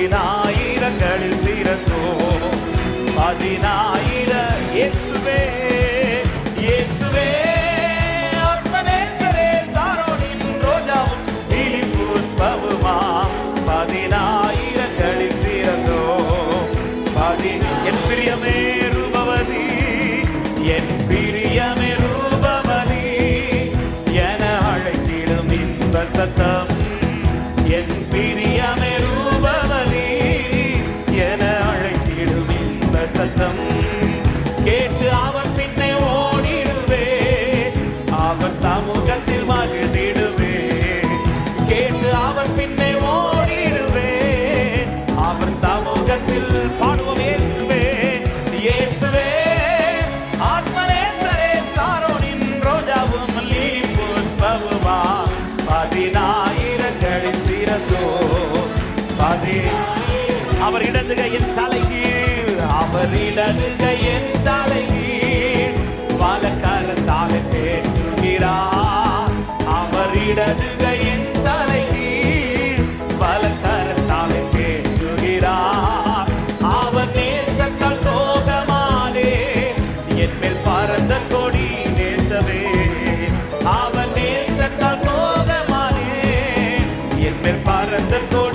பதினாயிரங்களில் பிறந்தோ பதினாயிர இயேசுவே இயேசுவே. ஆத்மநேசரே சாரோனின் ரோஜாவும் நீலி புஷ்பவுமா பதினாயிரங்களில் பிறந்தோ பதி என் பிரியமே ரூபவதி என் என் பிரியம் இடதுக என் தலைகீழ் அவர் இடதுக என் தலைகீழ். பாலக்கார தாலை தேற்றுகிறார்? அவர் இடதுக என் தலைகீழ். பாலக்கார தாலை தேற்றுகிறார்? அவர் நேசத்தால் சோகமானே என் மேல் பறந்த கொடி நேசவே அவர் நேசத்தால் சோகமானே என் மேல் பறந்த கொடி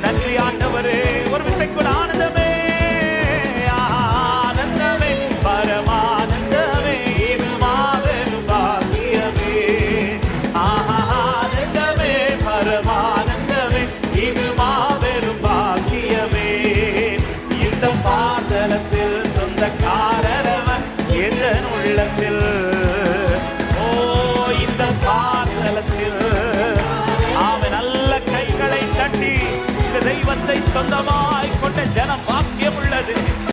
நன்றி ஆண்டவரே. ஒரு விசைக்குள் ஆனந்தம்